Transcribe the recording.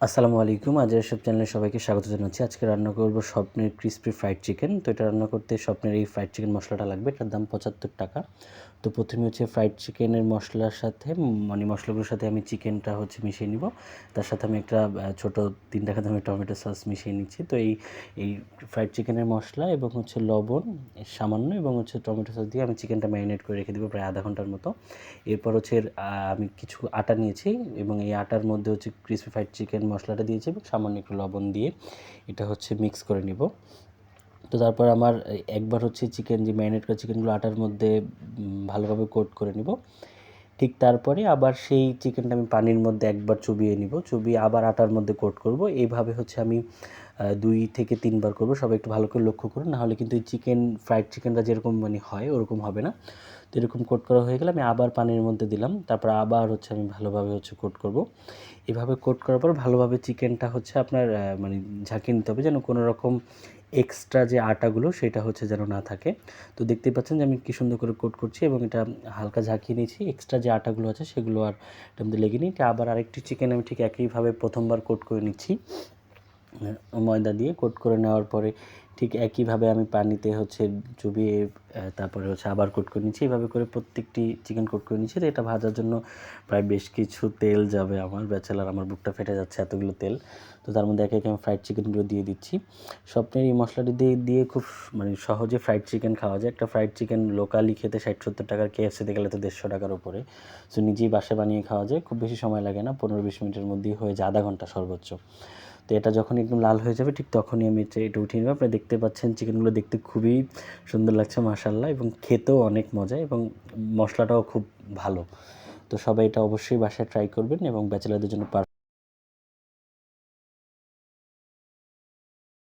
আসসালামু আলাইকুম। আজ সব চ্যানেলে সবাইকে স্বাগত জানাচ্ছি। আজকে রান্না করব স্বপ্নের ক্রিসপি ফ্রাইড চিকেন তো এটা রান্না করতে স্বপ্নের এই ফ্রাইড চিকেন মশলাটা লাগবে। এটার দাম পঁচাত্তর টাকা। তো প্রথমে হচ্ছে ফ্রাইড চিকেনের মশলার সাথে মানে মশলাগুলোর সাথে আমি চিকেনটা হচ্ছে মিশিয়ে নিব। তার সাথে আমি একটা ছোট তিন টাকা দামের টমেটো সস মিশিয়ে নিচ্ছি। তো এই এই ফ্রাইড চিকেনের মশলা এবং হচ্ছে লবণ সামান্য এবং হচ্ছে টমেটো সস দিয়ে আমি চিকেনটা ম্যারিনেট করে রেখে দেবো প্রায় আধা ঘণ্টার মতো। এরপর হচ্ছে আমি কিছু আটা নিয়েছি এবং এই আটার মধ্যে হচ্ছে ক্রিসপি ফ্রাইড চিকেন মশলাটা দিয়েছি এবং সামান্য একটু লবণ দিয়ে এটা হচ্ছে মিক্স করে নিব। তো তারপর আমার একবার হচ্ছে চিকেন যে ম্যারিনেট করা চিকেনগুলো আটার মধ্যে ভালোভাবে কোট করে নিব। ঠিক তারপরে আবার সেই চিকেনটা আমি পানির মধ্যে একবার চুবিয়ে নিব। চুবিয়ে আবার আটার মধ্যে কোট করব। এইভাবে হচ্ছে আমি দুই থেকে তিনবার করব। সবাই একটু ভালো করে লক্ষ্য করুন নাহলে কিন্তু চিকেন, ফ্রাইড চিকেনটা যেরকম মানে হয় ওরকম হবে না। তো এরকম কোট করা হয়ে গেলে আমি আবার পানির মধ্যে দিলাম, তারপর আবার হচ্ছে আমি ভালোভাবে হচ্ছে কোট করব। এভাবে কোট করার পর ভালোভাবে চিকেনটা হচ্ছে আপনার মানে ঝাঁকিয়ে নিতে হবে যেন কোনো রকম এক্সট্রা যে আটাগুলো সেটা হচ্ছে যেন না থাকে। তো দেখতেই পাচ্ছেন যে আমি কী সুন্দর করে কোট করছি এবং এটা হালকা ঝাঁকিয়ে নিয়েছি। এক্সট্রা যে আটাগুলো আছে সেগুলো আর এটার মধ্যে লেগে নিই। এটা আবার আরেকটি চিকেন আমি ঠিক একইভাবে প্রথমবার কোট করে নিচ্ছি। ময়দা দিয়ে কোট করে নেওয়ার পরে ঠিক একইভাবে আমি পানিতে হচ্ছে চুবিয়ে তারপরে হচ্ছে আবার কোট করে নিচ্ছি। এইভাবে করে প্রত্যেকটি চিকেন কোট করে নিচ্ছি। তো এটা ভাজার জন্য প্রায় বেশ কিছু তেল যাবে আমার। ব্যাচেলার আমার বুকটা ফেটে যাচ্ছে এতগুলো তেল। তো তার মধ্যে একে একে আমি ফ্রাইড চিকেনগুলো দিয়ে দিচ্ছি। স্বপ্নের এই মশলাটি দিয়ে দিয়ে খুব মানে সহজে ফ্রাইড চিকেন খাওয়া যায়। একটা ফ্রাইড চিকেন লোকালি খেতে ষাট সত্তর টাকার কেএফসিতে গেলে তো দেড়শো টাকার উপরে। সো নিজেই বাসায় বানিয়ে খাওয়া যায়। খুব বেশি সময় লাগে না। পনেরো বিশ মিনিটের মধ্যেই হয়ে যায়। আধা ঘণ্টা সর্বোচ্চ। তো এটা যখন একদম লাল হয়ে যাবে, ঠিক তখনই আমি এটা উঠিয়ে নেব। আপনি দেখতে পাচ্ছেন, চিকেনগুলো দেখতে খুবই সুন্দর লাগছে মাসাল্লাহ এবং খেতেও অনেক মজা এবং মশলাটাও খুব ভালো। তো সবাই এটা অবশ্যই বাসায় ট্রাই করবেন এবং ব্যাচেলারদের জন্য